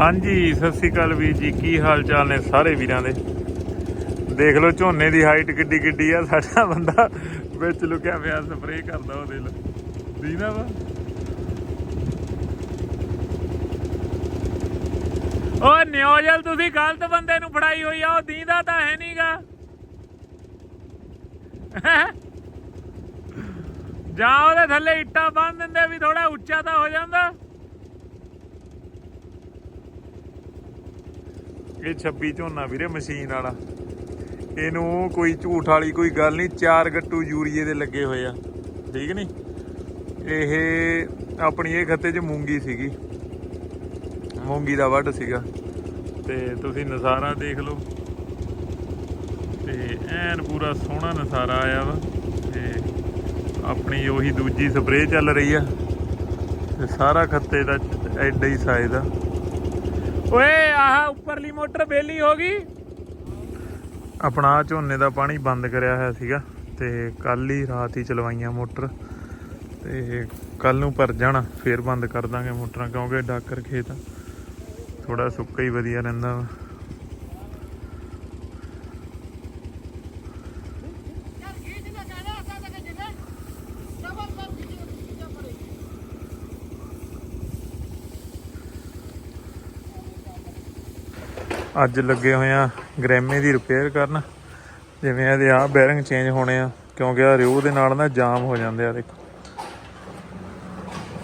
ਹਾਂਜੀ, ਸਤਿ ਸ੍ਰੀ ਅਕਾਲ ਵੀਰ ਜੀ। ਕੀ ਹਾਲ ਚਾਲ ਨੇ ਸਾਰੇ ਵੀਰਾਂ ਦੇ? ਦੇਖ ਲਓ, ਝੋਨੇ ਦੀ ਹਾਈਟ ਕਿੱਡੀ ਕਿੱਡੀ ਆ। ਸਾਡਾ ਬੰਦਾ ਵਿੱਚ ਲੁਕਿਆ ਪਿਆ ਸਪਰੇਅ ਕਰਦਾ ਉਹ ਦੇ ਦੀਨਾ ਵਾ। ਓ, ਨਿਓਜਲ, ਤੁਸੀਂ ਗਲਤ ਬੰਦੇ ਨੂੰ ਫੜਾਈ ਹੋਈ ਆ। ਉਹ ਦੀਂਦਾ ਤਾਂ ਹੈ ਨਹੀਂਗਾ ਜਾਂ ਉਹਦੇ ਥੱਲੇ ਇੱਟਾਂ ਬੰਨ ਦਿੰਦੇ ਵੀ ਥੋੜਾ ਉੱਚਾ ਤਾਂ ਹੋ ਜਾਂਦਾ। ਇਹ 26 ਝੋਨਾ ਵੀਰੇ ਮਸ਼ੀਨ ਵਾਲਾ। ਇਹਨੂੰ ਕੋਈ ਝੂਠ ਵਾਲੀ ਕੋਈ ਗੱਲ ਨਹੀਂ, ਚਾਰ ਗੱਟੂ ਯੂਰੀਏ ਦੇ ਲੱਗੇ ਹੋਏ ਆ। ਠੀਕ ਨਹੀਂ ਇਹ ਆਪਣੀ ਇਹ ਖੱਤੇ 'ਚ ਮੂੰਗੀ ਸੀਗੀ। ਮੂੰਗੀ ਦਾ ਵੱਢ ਸੀਗਾ। ਤੇ ਤੁਸੀਂ ਨਜ਼ਾਰਾ ਦੇਖ ਲਓ। ਤੇ ਐਨ ਪੂਰਾ ਸੋਹਣਾ ਨਜ਼ਾਰਾ ਆਇਆ ਵਾ। ਤੇ ਆਪਣੀ ਉਹੀ ਦੂਜੀ ਸਪਰੇਅ ਚੱਲ ਰਹੀ ਆ। ਤੇ ਸਾਰਾ ਖੱਤੇ ਦਾ ਐਡਾ ਹੀ ਸਾਈਜ਼ ਆ। ਓਏ, ਆਹ ਉੱਪਰਲੀ ਮੋਟਰ ਬੇਲੀ ਹੋ ਗਈ। ਆਪਣਾ ਝੋਨੇ ਦਾ ਪਾਣੀ ਬੰਦ ਕਰਿਆ ਹੋਇਆ ਸੀਗਾ ਤੇ ਕੱਲ ਹੀ ਰਾਤ ਹੀ ਚਲਵਾਈਆਂ ਮੋਟਰ। ਤੇ ਕੱਲ ਨੂੰ ਭਰ ਜਾਣਾ, ਫੇਰ ਬੰਦ ਕਰ ਦਾਂਗੇ ਮੋਟਰਾਂ ਕਿਉਂਕਿ ਡਾਕਰ ਖੇਤ ਥੋੜਾ ਸੁੱਕਾ ਹੀ ਵਧੀਆ ਰਹਿੰਦਾ ਵਾ। ਅੱਜ ਲੱਗੇ ਹੋਏ ਆ ਗ੍ਰੈਮੇ ਦੀ ਰਿਪੇਅਰ ਕਰਨ। ਜਿਵੇਂ ਇਹਦੇ ਆ ਬੈਰਿੰਗ ਚੇਂਜ ਹੋਣੇ ਆ, ਕਿਉਂਕਿ ਆ ਰਿਓ ਦੇ ਨਾਲ ਨਾ ਜਾਮ ਹੋ ਜਾਂਦੇ ਆ, ਦੇਖੋ।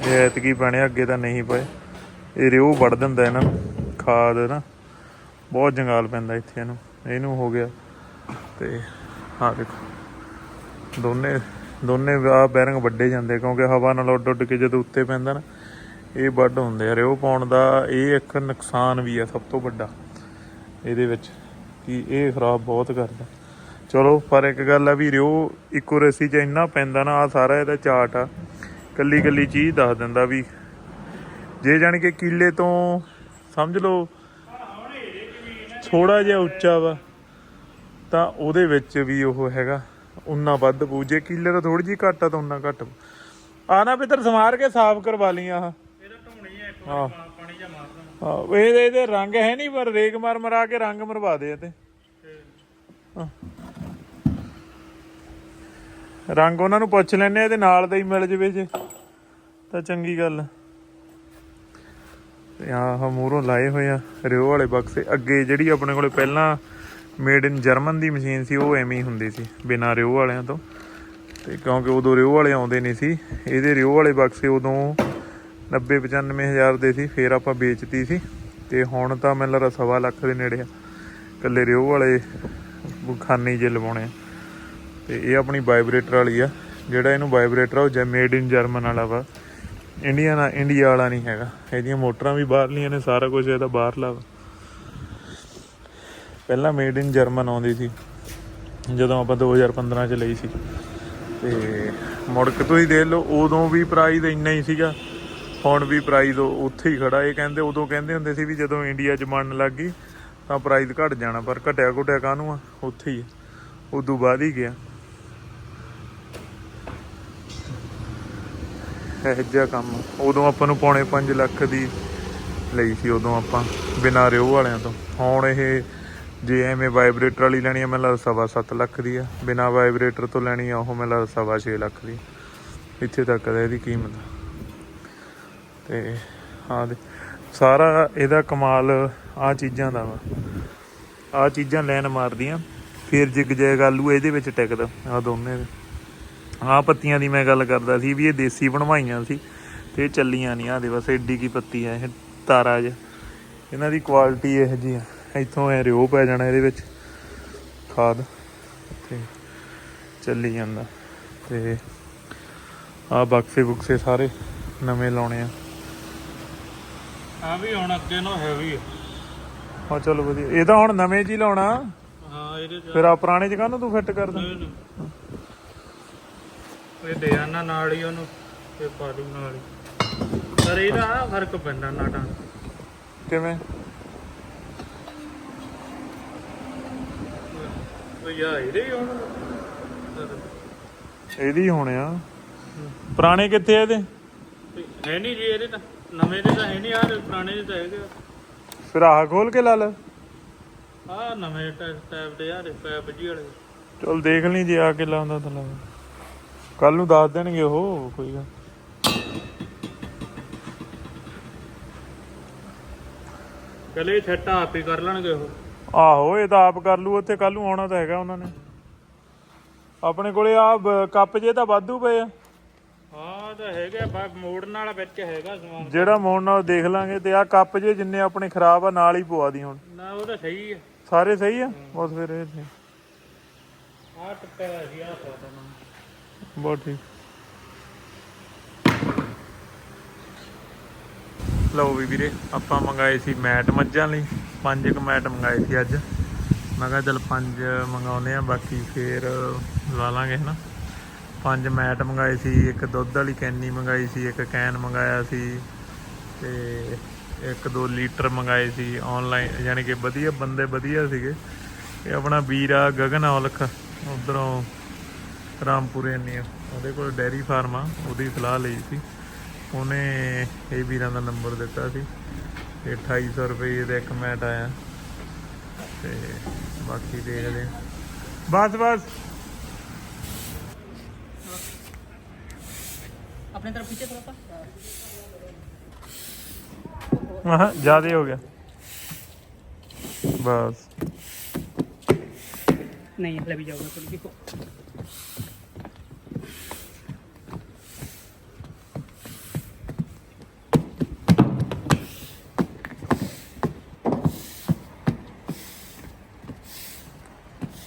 ਇਹ ਐਤਕੀ ਪੈਣੇ ਅੱਗੇ ਤਾਂ ਨਹੀਂ ਪਏ। ਇਹ ਰਿਓ ਵੜ ਦਿੰਦਾ ਇਹਨਾਂ ਨੂੰ, ਖਾਦ ਨਾ। ਬਹੁਤ ਜੰਗਾਲ ਪੈਂਦਾ ਇੱਥੇ ਇਹਨੂੰ ਇਹਨੂੰ ਹੋ ਗਿਆ। ਤੇ ਆ ਦੇਖੋ, ਦੋਨੇ ਦੋਨੇ ਆ ਬੈਰਿੰਗ ਵੱਡੇ ਜਾਂਦੇ ਕਿਉਂਕਿ ਹਵਾ ਨਾਲ ਉੱਡ ਉੱਡ ਕੇ ਜਦੋਂ ਉੱਤੇ ਪੈਂਦਾ ਨਾ, ਇਹ ਵੱਡ ਹੁੰਦੇ ਆ। ਰਿਓ ਪਾਉਣ ਦਾ ਇਹ ਇੱਕ ਨੁਕਸਾਨ ਵੀ ਆ ਸਭ ਤੋਂ ਵੱਡਾ। ਇਹਦੇ ਵਿੱਚ ਕਿ ਇਹ ਖਰਾਬ ਬਹੁਤ ਕਰਦਾ। ਚਲੋ ਪਰ ਇੱਕ ਗੱਲ ਆ ਵੀ ਰਿਓ ਇੱਕੋ ਰਸੀ ਚ ਇੰਨਾ ਪੈਂਦਾ ਨਾ ਆ ਸਾਰਾ ਇਹਦਾ ਚਾਰਟ ਆ। ਕੱਲੀ ਕੱਲੀ ਚੀਜ਼ ਦੱਸ ਦਿੰਦਾ ਵੀ। ਜੇ ਜਾਣ ਕੇ ਕਿੱਲੇ ਤੋਂ ਸਮਝ ਲਓ ਥੋੜਾ ਜਿਹਾ ਉੱਚਾ ਵਾ ਤਾਂ ਉਹਦੇ ਵਿੱਚ ਵੀ ਉਹ ਹੈਗਾ ਉਨਾ ਵੱਧ ਪੂ ਜੇ ਕਿੱਲੇ ਤੋਂ ਥੋੜੀ ਜਿਹੀ ਘੱਟ ਆ ਤਾਂ ਉਨਾ ਘੱਟ ਆ ਨਾ ਪਿੱਤਰ ਸਮਾਰ ਕੇ ਸਾਫ਼ ਕਰਵਾ ਲਈ ਆਹ। ਇਹਦਾ ਢੋਣੀ ਹੈ ਇੱਕ ਹਾਂ ਪਾਣੀ ਜਾਂ ਮਾਰਦਾ ਹਾਂ ਇਹਦੇ ਇਹਦੇ ਰੰਗ ਹੈ ਨਹੀਂ, ਪਰ ਰੇਗ ਮਾਰ ਮਰਾ ਕੇ ਰੰਗ ਮਰਵਾ ਦੇ ਤੇ ਰੰਗ ਉਹਨਾਂ ਨੂੰ ਪੁੱਛ ਲੈਣੇ ਇਹਦੇ ਨਾਲ ਦਾ ਹੀ ਮਿਲ ਜਵੇ ਜੇ। ਤਾਂ ਚੰਗੀ ਗੱਲ ਤੇ ਆਹ ਮੂਹਰੋਂ ਲਾਏ ਹੋਏ ਆ ਰਿਓ ਵਾਲੇ ਬਕਸੇ। ਅੱਗੇ ਜਿਹੜੀ ਆਪਣੇ ਕੋਲੇ ਪਹਿਲਾਂ ਮੇਡ ਇਨ ਜਰਮਨ ਦੀ ਮਸ਼ੀਨ ਸੀ, ਉਹ ਐਵੇਂ ਹੀ ਹੁੰਦੀ ਸੀ, ਬਿਨਾਂ ਰਿਓ ਵਾਲਿਆਂ ਤੋਂ। ਤੇ ਕਿਉਂਕਿ ਉਦੋਂ ਰਿਓ ਵਾਲੇ ਆਉਂਦੇ ਨਹੀਂ ਸੀ, ਇਹਦੇ ਰਿਓ ਵਾਲੇ ਬਕਸੇ ਉਦੋਂ 90 95 ਹਜ਼ਾਰ ਦੇ ਸੀ, ਫੇਰ ਆਪਾਂ ਵੇਚਤੀ ਸੀ ਤੇ ਹੁਣ ਤਾਂ ਮੈਨੂੰ ਲੱਗਦਾ ਸਵਾ ਲੱਖ ਦੇ ਨੇੜੇ ਆ। ਕੱਲੇ ਰਿਓ ਵਾਲੇ ਖਾਨੇ ਜੇ ਲਵਾਉਣੇ ਆ। ਤੇ ਇਹ ਆਪਣੀ ਵਾਈਬ੍ਰੇਟਰ ਵਾਲੀ ਆ। ਜਿਹੜਾ ਇਹਨੂੰ ਵਾਈਬ੍ਰੇਟਰ ਆ, ਉਹ ਜੈ ਮੇਡ ਇਨ ਜਰਮਨ ਵਾਲਾ ਵਾ। ਇੰਡੀਆ ਨਾ, ਇੰਡੀਆ ਵਾਲਾ ਨਹੀਂ ਹੈਗਾ। ਇਹਦੀਆਂ ਮੋਟਰਾਂ ਵੀ ਬਾਹਰਲੀਆਂ ਨੇ, ਸਾਰਾ ਕੁਝ ਇਹਦਾ ਬਾਹਰਲਾ ਵਾ। ਪਹਿਲਾਂ ਮੇਡ ਇਨ ਜਰਮਨ ਆਉਂਦੀ ਸੀ, ਜਦੋਂ ਆਪਾਂ 2015 ਚ ਲਈ ਸੀ। ਤੇ ਮੁੜ ਕੇ ਤੁਸੀਂ ਦੇਖ ਲਓ, ਉਦੋਂ ਵੀ ਪ੍ਰਾਈਸ ਇੰਨਾ ਹੀ ਸੀਗਾ। ਹੁਣ ਵੀ ਪ੍ਰਾਈਜ਼ ਉੱਥੇ ਹੀ ਖੜਾ। ਇਹ ਕਹਿੰਦੇ, ਉਦੋਂ ਕਹਿੰਦੇ ਹੁੰਦੇ ਸੀ ਵੀ ਜਦੋਂ ਇੰਡੀਆ 'ਚ ਮੰਨ ਲੱਗ ਗਈ, ਤਾਂ ਪ੍ਰਾਈਜ਼ ਘਟ ਜਾਣਾ, ਪਰ ਘਟਿਆ ਘਟਿਆ ਕਾਹਨੂੰ ਆ? ਉੱਥੇ ਹੀ ਉਦੋਂ ਬਾਅਦ ਹੀ ਗਿਆ। ਇਹ ਜਿਹਾ ਕੰਮ। ਉਦੋਂ ਆਪਾਂ ਨੂੰ ਪੌਣੇ 5 ਲੱਖ ਦੀ ਲਈ ਸੀ, ਉਦੋਂ ਆਪਾਂ, ਬਿਨਾਂ ਰਿਓ ਵਾਲਿਆਂ ਤੋਂ। ਹੁਣ ਇਹ ਜੇ ਐਵੇਂ ਵਾਈਬ੍ਰੇਟਰ ਵਾਲੀ ਲੈਣੀ ਆ, ਮੈਨੂੰ ਲੱਗਦਾ ਸਵਾ ਸੱਤ ਲੱਖ ਦੀ ਆ। ਬਿਨਾਂ ਵਾਈਬ੍ਰੇਟਰ ਤੋਂ ਲੈਣੀ ਆ, ਉਹ ਮੈਨੂੰ ਲੱਗਦਾ ਸਵਾ ਛੇ ਲੱਖ ਦੀ ਇੱਥੇ ਤੱਕ ਦਾ ਇਹਦੀ ਕੀਮਤ। ਤੇ ਹਾਂ ਦੇ ਸਾਰਾ ਇਹਦਾ ਕਮਾਲ ਆ ਚੀਜ਼ਾਂ ਦਾ ਵਾ। ਆ ਚੀਜ਼ਾਂ ਲੈਣ ਮਾਰਦੀਆਂ, ਫਿਰ ਜਿਗ ਜੈਗ ਆਲੂ ਇਹਦੇ ਵਿੱਚ ਟਿਕਦਾ ਆ ਦੋਨੇ ਦੇ। ਆ ਪੱਤੀਆਂ ਦੀ ਮੈਂ ਗੱਲ ਕਰਦਾ ਸੀ ਵੀ ਇਹ ਦੇਸੀ ਬਣਵਾਈਆਂ ਸੀ ਤੇ ਇਹ ਚੱਲੀਆਂ ਨਹੀਂ ਆ ਦੇ ਬਸ ਏਡੀ ਕੀ ਪੱਤੀ ਆ, ਇਹ ਤਾਰਾ ਜਿਹਾ। ਇਹਨਾਂ ਦੀ ਕੁਆਲਿਟੀ ਇਹ ਜੀ ਆ, ਇੱਥੋਂ ਐ ਰਿਓ ਪੈ ਜਾਣਾ ਇਹਦੇ ਵਿੱਚ, ਖਾਦ, ਤੇ ਚੱਲੀ ਜਾਂਦਾ। ਤੇ ਆ ਬਕਸੇ ਬੁਕਸੇ ਸਾਰੇ ਨਵੇਂ ਲਾਉਣੇ ਆ। ਆ ਵੀ ਹੁਣ ਅੱਗੇ ਨੂੰ ਹੈਵੀ ਹੈ ਹਾਂ ਚਲੋ ਵਧੀਆ। ਇਹ ਤਾਂ ਹੁਣ ਨਵੇਂ ਜੀ ਲਾਉਣਾ। ਹਾਂ ਇਹਦੇ ਚ ਫਿਰ ਆ ਪੁਰਾਣੇ ਚ ਕਾਹਨੂੰ ਤੂੰ ਫਿੱਟ ਕਰਦਾ? ਇਹ ਡਿਜ਼ਾਈਨਾਂ ਨਾਲ ਹੀ ਉਹਨੂੰ ਤੇ ਪਾਲੂ ਨਾਲ ਹੀ। ਪਰ ਇਹਦਾ ਆਹ ਫ਼ਰਕ ਪੈਂਦਾ ਨਾਟਾਂ ਕਿਵੇਂ? ਉਹ ਯਾ ਇਹਦੇ ਹੀ ਹੁਣ। ਇਹਦੀ ਹੋਣੇ ਆ। ਪੁਰਾਣੇ ਕਿੱਥੇ ਆ ਇਹਦੇ? ਹੈ ਨਹੀਂ ਜੀ ਇਹਦੇ ਤਾਂ। ਨਵੇਂ ਦੇ ਤਾਂ ਹੈ ਨਹੀਂ ਆ ਪੁਰਾਣੇ ਦੇ ਤਾਂ ਹੈਗੇ। ਫਿਰ ਆਹ ਖੋਲ ਕੇ ਲਾ ਲੈ। ਆ ਨਵੇਂ ਟੈਬ ਦੇ ਯਾਰ ਪੈਪ ਜੀ ਵਾਲੇ। ਚਲ ਦੇਖ ਲਈ ਜੇ ਆ ਕੇ ਲਾਉਂਦਾ ਤਾਂ ਲਾ ਕੱਲ ਨੂੰ ਦੱਸ ਦੇਣਗੇ ਉਹ ਕੋਈ ਗੱਲ। ਚਲੇ ਛੱਟਾ ਆਪ ਹੀ ਕਰ ਲੈਣਗੇ ਉਹ। ਆਹੋ ਇਹ ਤਾਂ ਆਪ ਕਰ ਲੂ ਉੱਥੇ ਕੱਲ ਨੂੰ ਆਉਣਾ ਤਾਂ ਹੈਗਾ ਉਹਨਾਂ ਨੇ। ਆਪਣੇ ਕੋਲੇ ਆ ਕੱਪ ਜੇ ਤਾਂ ਵਾਧੂ ਪਏ ਆ। ਹਾਂ ਤਾਂ ਹੈਗਾ ਬਾ ਮੋੜਨ ਵਾਲਾ ਵਿੱਚ ਹੈਗਾ ਸਮਾਨ। ਜਿਹੜਾ ਮੋੜ ਨਾਲ ਦੇਖ ਲਾਂਗੇ ਤੇ ਆ ਕੱਪ ਜੇ ਜਿੰਨੇ ਆਪਣੇ ਖਰਾਬ ਆ ਨਾਲ ਹੀ ਪਵਾ ਦੀ ਹੁਣ। ਨਾ ਉਹ ਤਾਂ ਸਹੀ ਹੈ ਸਾਰੇ ਸਹੀ ਆ? ਬਸ ਫਿਰ ਇਹ ਠੀਕ। ਆ ਟੁੱਟਿਆ ਹੋਇਆ ਸੀ ਆ ਫੋਟੋ ਨੂੰ। ਬਹੁਤ ਠੀਕ। ਲਓ ਵੀ ਵੀਰੇ ਆਪਾਂ ਮੰਗਾਏ ਸੀ ਮੈਟ ਮੱਝਾਂ ਲਈ। ਪੰਜ ਕੁ ਮੈਟ ਮੰਗਾਏ ਸੀ ਅੱਜ। ਮੈਂ ਕਿਹਾ ਚੱਲ ਪੰਜ ਮੰਗਾਉਨੇ ਆ ਬਾਕੀ ਫੇਰ ਲਾ ਲਾਂਗੇ ਹਨਾ? ਪੰਜ ਮੈਟ ਮੰਗਾਏ ਸੀ, ਇੱਕ ਦੁੱਧ ਵਾਲੀ ਕੈਨੀ ਮੰਗਾਈ ਸੀ, ਇੱਕ ਕੈਨ ਮੰਗਾਇਆ ਸੀ ਤੇ ਇੱਕ ਦੋ ਲੀਟਰ ਮੰਗਾਏ ਸੀ ਆਨਲਾਈਨ ਯਾਨੀ ਕਿ ਵਧੀਆ ਬੰਦੇ ਵਧੀਆ ਸੀਗੇ। ਇਹ ਆਪਣਾ ਵੀਰ ਆ ਗਗਨ ਔਲਖ, ਉਧਰੋਂ ਰਾਮਪੁਰੇ ਨੇ ਉਹਦੇ ਕੋਲ ਡੈਰੀ ਫਾਰਮ ਆ, ਉਹਦੀ ਸਲਾਹ ਲਈ ਸੀ। ਉਹਨੇ ਇਹ ਵੀਰਾਂ ਦਾ ਨੰਬਰ ਦਿੱਤਾ ਸੀ ਤੇ 2800 ਰੁਪਏ ਦਾ ਇੱਕ ਮੈਟ ਆਇਆ। ਤੇ ਬਾਕੀ ਦੇਖਦੇ ਬਸ ਬਸ। अपने तरफ पीछे थोड़ा सा ਹਾਂ ਜਿਆਦੇ ਹੋ ਗਿਆ ਬਸ नहीं है भी जाओगे थोड़ी देखो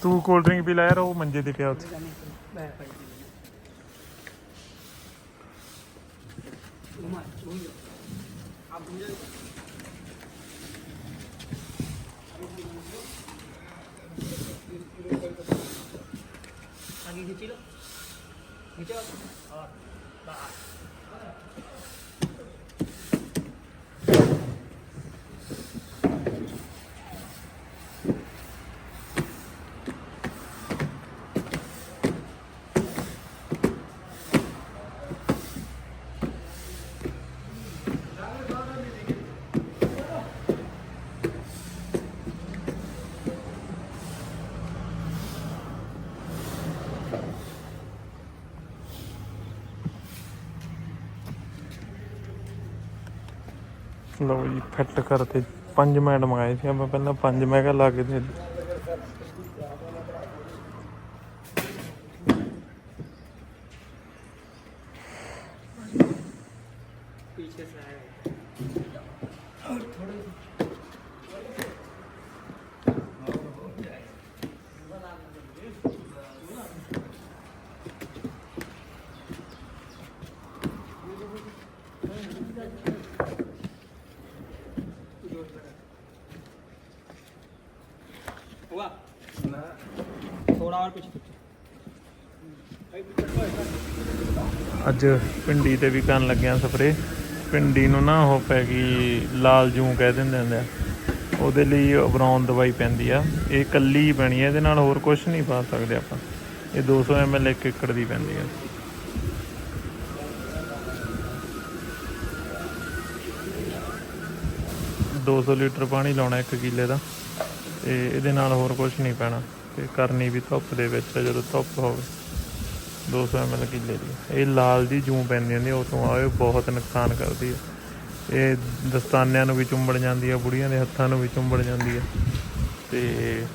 ਤੂੰ ਕੋਲਡ ਡਰਿੰਕ ਪੀ ਲੈ ਯਾਰ ਉਹ ਮੰਜੇ ਤੇ ਪਿਆ ਉੱਥੇ আগে গেছিল গেছ আর ਲਓ ਜੀ, ਫਿੱਟ ਕਰਤੇ। ਪੰਜ ਮਿੰਟ ਮੰਗਾਏ ਸੀ, ਆਪਾਂ ਪਹਿਲਾਂ ਪੰਜ ਮੈਂ ਕਿਹਾ ਲਾ ਕੇ ਦੇ ਅੱਜ ਭਿੰਡੀ ਤੇ ਵੀ ਕਰਨ ਲੱਗਿਆ ਸਪਰੇ ਭਿੰਡੀ ਨੂੰ ਨਾ ਉਹ ਪੈ ਗਈ ਲਾਲ ਜੂੰ ਕਹਿ ਦਿੰਦੇ ਹੁੰਦੇ ਆ। ਉਹਦੇ ਲਈ ਬਰਾਉਨ ਦਵਾਈ ਪੈਂਦੀ ਆ। ਇਹ ਕੱਲੀ ਹੀ ਪੈਣੀ ਆ, ਇਹਦੇ ਨਾਲ ਹੋਰ ਕੁਝ ਨਹੀਂ ਪਾ ਸਕਦੇ ਆਪਾਂ। ਇਹ 200 ml ਇੱਕ ਏਕੜ ਦੀ ਪੈਂਦੀ ਆ। ਦੋ ਸੌ ਲੀਟਰ ਪਾਣੀ ਲਾਉਣਾ ਇੱਕ ਕਿੱਲੇ ਦਾ। ਤੇ ਇਹਦੇ ਨਾਲ ਹੋਰ ਕੁਝ ਨਹੀਂ ਪੈਣਾ। ਤੇ ਕਰਨੀ ਵੀ ਧੁੱਪ ਦੇ ਵਿੱਚ ਜਦੋਂ ਧੁੱਪ ਹੋਵੇ। 200 ml ਕਿੱਲੇ ਦੀ। ਇਹ ਲਾਲ ਦੀ ਜੂੰ ਪੈਂਦੀ ਹੁੰਦੀ ਆ, ਆਏ ਬਹੁਤ ਨੁਕਸਾਨ ਕਰਦੀ ਹੈ ਇਹ ਦਸਤਾਨਿਆਂ ਨੂੰ ਵੀ ਚੁੰਬੜ ਜਾਂਦੀ ਆ ਬੁੜੀਆਂ ਦੇ ਹੱਥਾਂ ਨੂੰ ਵੀ ਚੁੰਬੜ ਜਾਂਦੀ ਆ। ਤੇ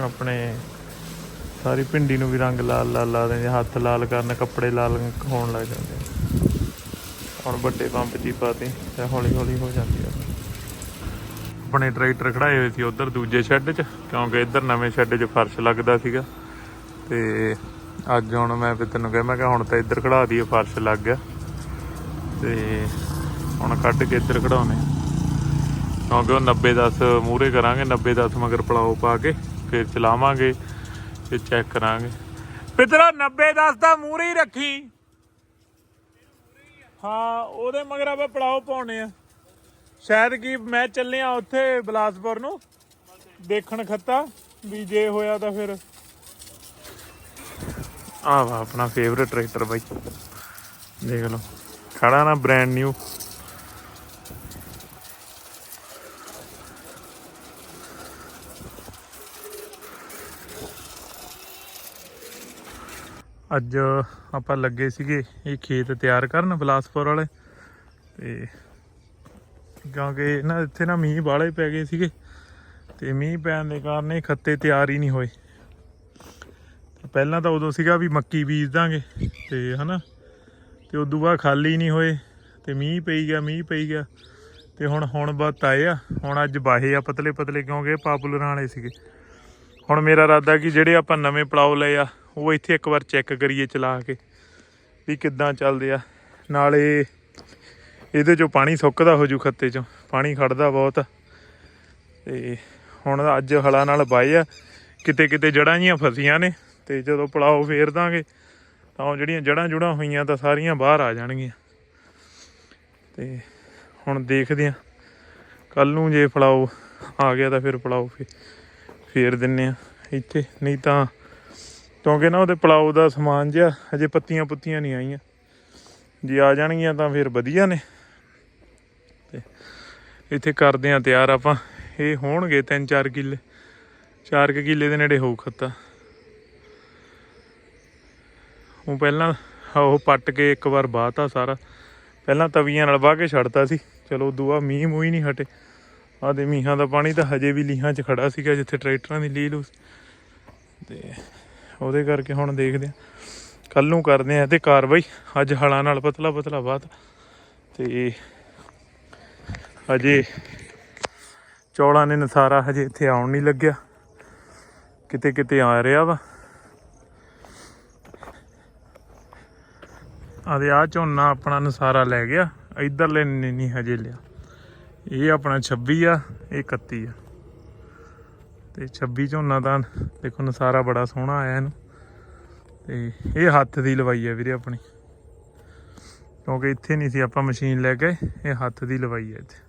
ਆਪਣੇ ਸਾਰੀ ਪਿੰਡੀ ਨੂੰ ਵੀ ਰੰਗ ਲਾਲ ਲਾਲ ਲਾ ਦਿੰਦੇ ਹੱਥ ਲਾਲ ਕਰਨ ਕੱਪੜੇ ਲਾਲ ਹੋਣ ਲੱਗ ਜਾਂਦੇ ਆ। ਹੁਣ ਵੱਡੇ ਪੰਪ 'ਚ ਹੀ ਪਾਤੀ ਤੇ ਹੌਲੀ ਹੌਲੀ ਹੋ ਜਾਂਦੀ ਆ। ਆਪਣੇ ਟਰੈਕਟਰ ਖੜਾਏ ਹੋਏ ਸੀ ਉਧਰ ਦੂਜੇ ਸ਼ੈੱਡ 'ਚ ਕਿਉਂਕਿ ਇੱਧਰ ਨਵੇਂ ਸ਼ੈੱਡ 'ਚ ਫਰਸ਼ ਲੱਗਦਾ ਸੀਗਾ। ਤੇ ਅੱਜ ਹੁਣ ਮੈਂ ਵੀ ਤੈਨੂੰ ਕਿਹਾ, ਮੈਂ ਕਿਹਾ ਹੁਣ ਤਾਂ ਇੱਧਰ ਖੜਾ ਦਈਏ, ਫਰਸ਼ ਲੱਗ ਗਿਆ। ਤੇ ਹੁਣ ਕੱਢ ਕੇ ਇੱਧਰ ਖੜਾਉਨੇ ਕਿਉਂਕਿ ਉਹ 90 10 ਮੂਰੇ ਕਰਾਂਗੇ 90 10 ਮਗਰ ਪਲਾਓ ਪਾ ਕੇ, ਫਿਰ ਚਲਾਵਾਂਗੇ, ਫਿਰ ਚੈੱਕ ਕਰਾਂਗੇ। ਪਿਤਰਾ 90 10 ਦਾ ਮੂਰੇ ਹੀ ਰੱਖੀ। ਹਾਂ, ਉਹਦੇ ਮਗਰ ਆਪਾਂ ਪਲਾਓ ਪਾਉਣੇ ਆ। ਸ਼ਾਇਦ ਕੀ ਮੈਂ ਚੱਲਿਆ ਉੱਥੇ ਬਲਾਸਪੁਰ ਨੂੰ, ਦੇਖਣ ਖੱਤਾ, ਵੀ ਜੇ ਹੋਇਆ ਤਾਂ ਫਿਰ। ਆ ਵਾ, ਆਪਣਾ ਫੇਵਰਟ ਟਰੈਕਟਰ ਬਾਈ। ਦੇਖ ਲਓ, ਖੜਾ ਨਾ ਬ੍ਰੈਂਡ ਨਿਊ ਅੱਜ ਆਪਾਂ ਲੱਗੇ ਸੀਗੇ ਇਹ ਖੇਤ ਤਿਆਰ ਕਰਨ, ਬਲਾਸਪੁਰ ਵਾਲੇ। ਤੇ ਕਿਉਂਕਿ ਨਾ, ਇੱਥੇ ਨਾ ਮੀਂਹ ਬਾਲੇ ਪੈ ਗਏ ਸੀਗੇ। ਤੇ ਮੀਂਹ ਪੈਣ ਦੇ ਕਾਰਨ ਇਹ ਖੱਤੇ ਤਿਆਰ ਹੀ ਨਹੀਂ ਹੋਏ। ਪਹਿਲਾਂ ਤਾਂ ਉਦੋਂ ਸੀਗਾ ਵੀ ਮੱਕੀ ਬੀਜ ਦਾਂਗੇ ਤੇ ਹਨਾ, ਤੇ ਉਦੋਂ ਬਾਅਦ ਖਾਲੀ ਨਹੀਂ ਹੋਏ ਤੇ ਮੀਂਹ ਪਈ ਗਿਆ, ਮੀਂਹ ਪਈ ਗਿਆ ਤੇ ਹੁਣ ਹੁਣ ਬਾਤ ਆਏ ਆ, ਹੁਣ ਅੱਜ ਬਾਹੇ ਆ ਪਤਲੇ ਪਤਲੇ ਕਿਉਂਕਿ ਇਹ ਪਾਪੂਲਰਾਂ ਵਾਲੇ ਸੀਗੇ ਹੁਣ ਮੇਰਾ ਇਰਾਦਾ ਕਿ ਜਿਹੜੇ ਆਪਾਂ ਨਵੇਂ ਪਲਾਓ ਲਏ ਆ, ਉਹ ਇੱਥੇ ਇੱਕ ਵਾਰ ਚੈੱਕ ਕਰੀਏ ਚਲਾ ਕੇ ਵੀ ਕਿੱਦਾਂ ਚੱਲਦੇ ਆ ਨਾਲੇ ਇਹਦੇ ਚੋਂ ਪਾਣੀ ਸੁੱਕਦਾ ਹੋ ਜੂ ਖੱਤੇ ਚੋਂ, ਪਾਣੀ ਖੜਦਾ ਬਹੁਤ ਆ। ਤੇ ਹੁਣ ਅੱਜ ਹਲਾ ਨਾਲ ਬਾਏ ਆ ਕਿਤੇ ਕਿਤੇ ਜੜਾਂ ਜੀਆਂ ਫਸੀਆਂ ਨੇ ਤੇ ਜਦੋਂ ਪਲਾਓ ਫੇਰ ਦਾਂਗੇ ਤਾਂ ਉਹ ਜਿਹੜੀਆਂ ਜੜਾਂ ਜੁੜਾਂ ਹੋਈਆਂ ਤਾਂ ਸਾਰੀਆਂ ਬਾਹਰ ਆ ਜਾਣਗੀਆਂ। ਤੇ ਹੁਣ ਦੇਖਦੇ ਆ ਕੱਲ ਨੂੰ ਜੇ ਪਲਾਓ ਆ ਗਿਆ ਤਾਂ ਫਿਰ ਪਲਾਓ ਫੇ, ਫੇਰ ਦਿੰਨੇ ਆ ਇੱਥੇ। ਨਹੀਂ ਤਾਂ ਕਿਉਂਕਿ ਨਾ ਉਹਦੇ ਪਲਾਓ ਦਾ ਸਮਾਨ ਜਿਹਾ ਹਜੇ ਪੱਤੀਆਂ ਪੁੱਤੀਆਂ ਨਹੀਂ ਆਈਆਂ। ਜੇ ਆ ਜਾਣਗੀਆਂ ਤਾਂ ਫਿਰ ਵਧੀਆ ਨੇ। ਤੇ ਇੱਥੇ ਕਰਦੇ ਆ ਤਿਆਰ ਆਪਾਂ। ਇਹ ਹੋਣਗੇ 3-4 ਕਿੱਲੇ। 4 ਕਿੱਲੇ ਦੇ ਨੇੜੇ ਹੋਊ ਖੱਤਾ। ਉਹ ਪਹਿਲਾਂ ਉਹ ਪੱਟ ਕੇ ਇੱਕ ਵਾਰ ਬਾਤਾ ਸਾਰਾ। ਪਹਿਲਾਂ ਤਵੀਆਂ ਨਾਲ ਵਾਹ ਕੇ ਛੱਡਤਾ ਸੀ। ਚਲੋ ਦੂਆ ਮੀਂਹ ਮੂੰਹ ਨਹੀਂ ਹਟੇ। ਆ ਦੇ ਮੀਂਹਾਂ ਦਾ ਪਾਣੀ ਤਾਂ ਹਜੇ ਵੀ ਲੀਹਾਂ 'ਚ ਖੜਾ ਸੀਗਾ ਜਿੱਥੇ ਟਰੈਕਟਰਾਂ ਦੀ ਲੀਲ ਸੀ ਤੇ ਉਹਦੇ ਕਰਕੇ ਹੁਣ ਦੇਖਦੇ ਆ ਕੱਲ ਨੂੰ ਕਰਦੇ ਆ ਤੇ ਕਾਰਵਾਈ। ਅੱਜ ਹਲਾਂ ਨਾਲ ਪਤਲਾ ਪਤਲਾ ਬਾਤ। ਤੇ ਹਜੇ ਚੌਲਾਂ ਨੇ ਨਸਾਰਾ ਹਜੇ ਇੱਥੇ ਆਉਣ ਨਹੀਂ ਲੱਗਿਆ। ਕਿਤੇ ਕਿਤੇ ਆ ਰਿਹਾ ਵਾ। ਆਦੇ ਆ ਝੋਨਾ ਆਪਣਾ ਨਸਾਰਾ ਲੈ ਗਿਆ। ਇਧਰਲੇ ਨੇ ਨਹੀਂ ਹਜੇ ਲਿਆ। ਇਹ ਆਪਣਾ 26 ਆ, ਇਹ 31 ਆ। ਤੇ 26 ਝੋਨਾ ਤਾਂ ਦੇਖੋ ਨਸਾਰਾ ਬੜਾ ਸੋਹਣਾ ਆਇਆ ਇਹਨੂੰ। ਤੇ ਇਹ ਹੱਥ ਦੀ ਲਵਾਈ ਆ ਵੀਰੇ ਆਪਣੀ। ਕਿਉਂਕਿ ਇੱਥੇ ਨਹੀਂ ਸੀ ਆਪਾਂ ਮਸ਼ੀਨ ਲੈ ਕੇ, ਇਹ ਹੱਥ ਦੀ ਲਵਾਈ ਆ ਇੱਥੇ।